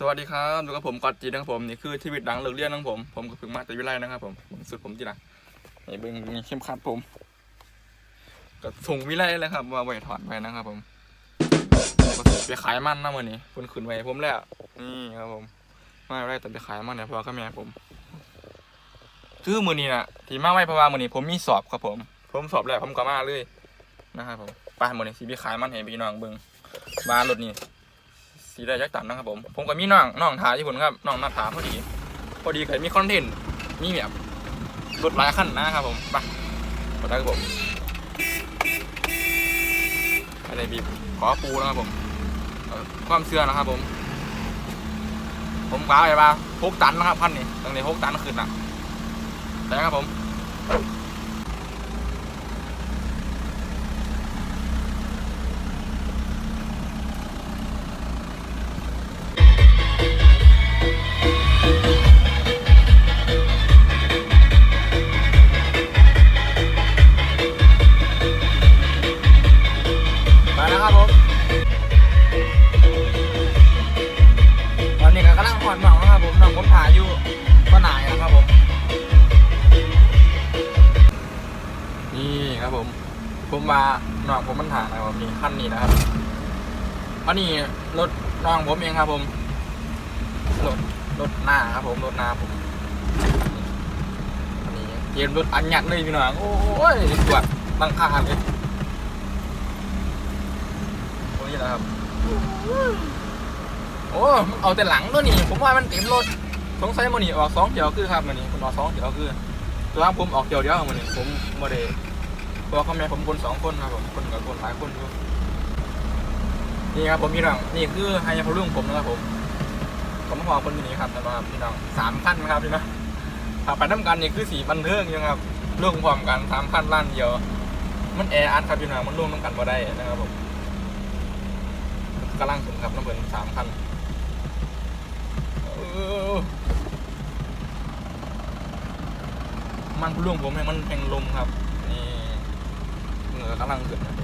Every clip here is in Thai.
สวัสดีครับอยู่กับผมกอดจีนะครับผมนี่คือชีวิตหลังเลิกเรียนของผมผมก็เพิ่งมาแต่วิไลนะครับผมผมสุดผมจีนะนี่เบิ้งนี่เข้มขัดผมก็ส่งวิไลแล้วครับมาไว้ถอดไปนะครับผมก็ไปขายมันนะวันนี้คนขืนไว้ผมแล้วนี่ครับผมมาไว้แต่ไปขายมันเนี่ยเพราะว่าเขาแม่ผมคือมือนี้นะที่มาไว้เพราะว่ามือนี้ผมมีสอบครับผม ผมสอบแล้วผมก็มาเลยนะครับผมไปมือนี้สิไปขายมันให้พี่น้องเบิ้งบ้านรถนี่ สีได้ยักษ์ตันนะครับผม ผมก็มีน้องน้องถายที่ผมครับน้องนัดถามพอดี พอดีเคยมีคอนเทนต์มีแบบรถหลายขั้นนะครับผมไปขอได้ครับผมอะไรบีบขอปูนะครับผมความเชื่อนะครับผม ผมกล่าวไปว่าหกตันนะครับพันนี่ตั้งแต่หกตันขึ้นนะแต่ครับผม มาน้องผมมันถ่ายนะครับผมนี่ขั้นนี้นะครับอันนี้รถน้องผมเองครับ ผมรถรถหน้าครับ ผมรถหน้าผมอันนี้เตรียมรถอันหยัดเลยพี่น้องโอ้ยตรวจตั้งค่าเลยตรงนี้นะครับโอ้มันเอาแต่หลังตัวนี้ ผมว่ามันเต็มรถสงสัยมันนี่ออกสองเดียวคือครับมันนี่ผมออกสองเดียวคือตัวผมออกเดียวเดียวมันนี่ผมไม่ได้ ตัวเขาแม่ผมคนสองคนครับผมคนกับคนหลายคนอยู่นี่ครับผมพี่น้องนี่คือไฮพลุ่งผมนะครับผมผมมาพอคนนี้ครับแต่ว่าพี่น้องสามขั้นนะครับพี่น้องถ้าไปน้ำกันนี่คือสีบันเทิงยังครับร่วมพร้อมกันสามขั้นล้านเดียว มันแออัดครับพี่น้องมันร่วมน้ำกันมาได้นะครับผมกำลังถึงครับน้ำเบิร์นสามคันมันร่วงผมให้มันแห่งลมครับ เหงื่อกำลังขึ้นนะ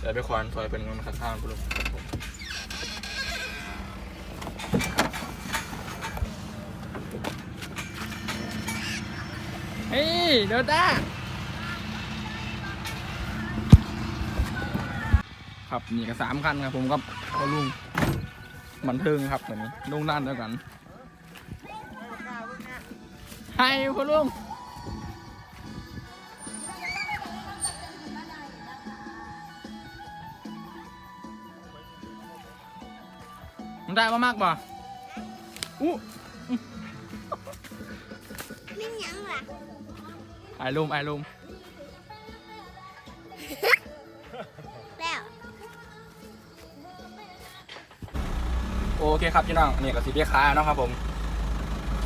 เดี๋ยวไปควานซอยเป็นเงินข้างๆคุณลุงครับผมเฮ้ยเดลต้า ครับนี่ก็สามคันครับผมกับพ่อลุงบันเทิงครับเหมือนลุงด้านเดียวกันไฮพ่อลุงมันได้มามากป่ะอู้ไม่ยังล่ะไอลุมไอลุม โอเคครับพี่น้องนี่ก็สิเดียคาเนาะครับ ผม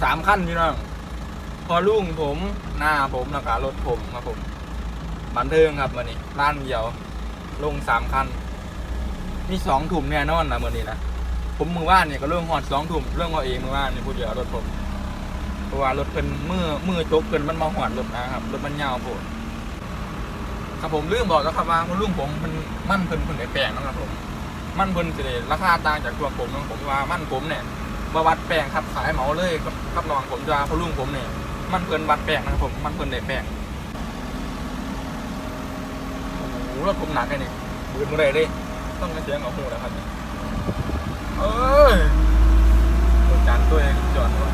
สามขั้นพี่น้องพอลุงผมหน้าผมแล้วก็รถผมครับผมบันเทิงครับวันนี้ร้านเดียว ลงสามขั้นนี่สองถุ่มแน่นอนนะวันนี้นะผมมือว่านเนี่ยก็เรื่องหอดสองถุ่มเรื่องเอาเองมือว่านนี่พูดเดียวรถผมเพราะว่ารถเพิ่นมือมือจกเพิ่นมันมาหอดรถนะครับรถมันยาวโผล่ครับผมลืมบอกแล้วครับว่าพอลุงผมมันมั่นเพิ่นเพิ่นได้แปลงนะครับผม มันเพิ่นสิได้ราคาต่างจากตัวผมนะผมว่ามันผมเนี่ยบวัดแป้งครับขายเหมาเลยกับกับน้องผมจะพอลุงผมเนี่ยมันเพิ่นวัดแป้งนะครับผมมันเพิ่นได้แป้งโอ้โหรถผมหนักเลยนี่บืนมาเลยเลยต้องเสียงเอาหูแล้วครับเอ้ยตัวจานตัวเองจอดว่ะ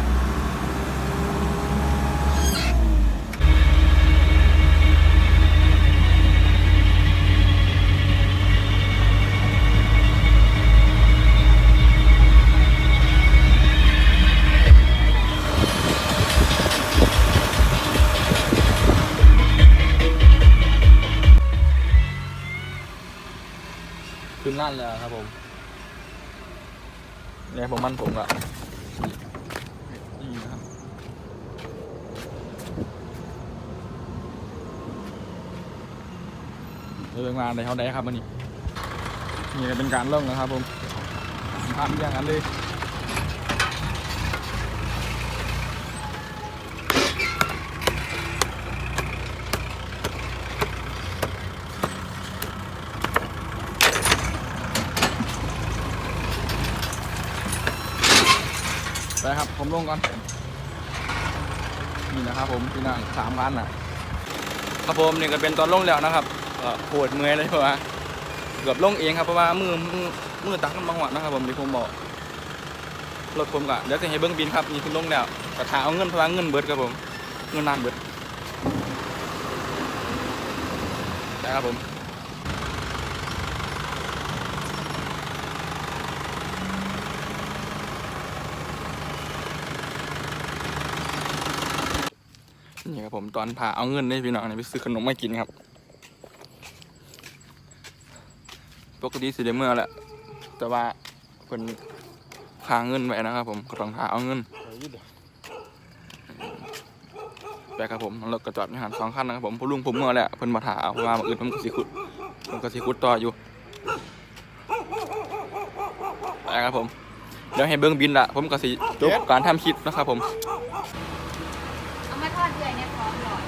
ลั่นเลยครับผมเนี่ยผมมันผมอะนี่นะครับเดินมาในเขาได้ครับวันนี้นี่เป็นการเริ่มนะครับผมทำอย่างนั้นเลย ไปครับ ผมลงก่อน นี่นะครับผมพี่น้องสามพันอะ ครับผมนี่ก็เป็นตอนลงแล้วนะครับปวดเมื่อยเลยเพราะว่าเกือบลงเองครับเพราะว่ามือมือมือตักมันบางหวะนะครับ ผมที่ผมบอกรถผมก็เดี๋ยวจะให้เบิ้งบินครับนี่คือลงแล้วกระถาเอาเงินเพราะว่าเงินเบิดครับผมเงินนานเบิดได้ครับผม ครับผมตอนพาเอาเงินนี่พี่น้องไปซื้อขนมมากินครับปกติสิได้เมื่อแหละแต่ว่าเพิ่นค้างเงินไว้นะครับ ผมก็ต้องหาเอาเงินไปครับผมรถกระจอดมีหันสองคันนะครับผมพลุงผมเมื่อแหละเพิ่นมาถาเอาเพราะว่ามื่ออื่นผมก็สิขุดผมก็สิขุดต่ออยู่ไปครับผมเดี๋ยวให้เบิ้งบินละผมก็สิจบการทำคลิปนะครับผม มาทอดเดือยเนี่ยพร้อมหน่อย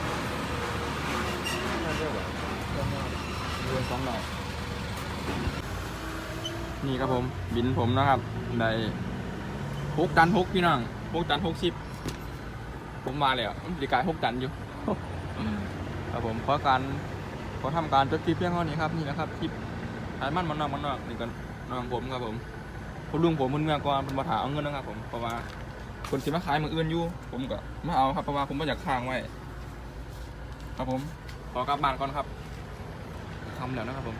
สองหน่อยนี่ครับผมบินผมนะครับได้หกตันหกพี่น้องหกตันหกสิบผมมาแล้วมันสิกายหกตันอยู่ครับผมขอการขอทำการจดคลิปเพียงเท่านี้ครับนี่นะครับคลิปถ่ายมันมันนอกมันนอกนี่ก็น้องผมครับผมคุณลุงผมมันเมื่อก่อนเป็นมาถาเอาเงินนะครับผมเพราะว่า คนสิมาขายมืออื่นอยู่ ผมก็มาเอาครับเพราะว่าผมไม่อยากค้างไว้ ครับผม ขอกลับบ้านก่อนครับทำแล้วนะครับผม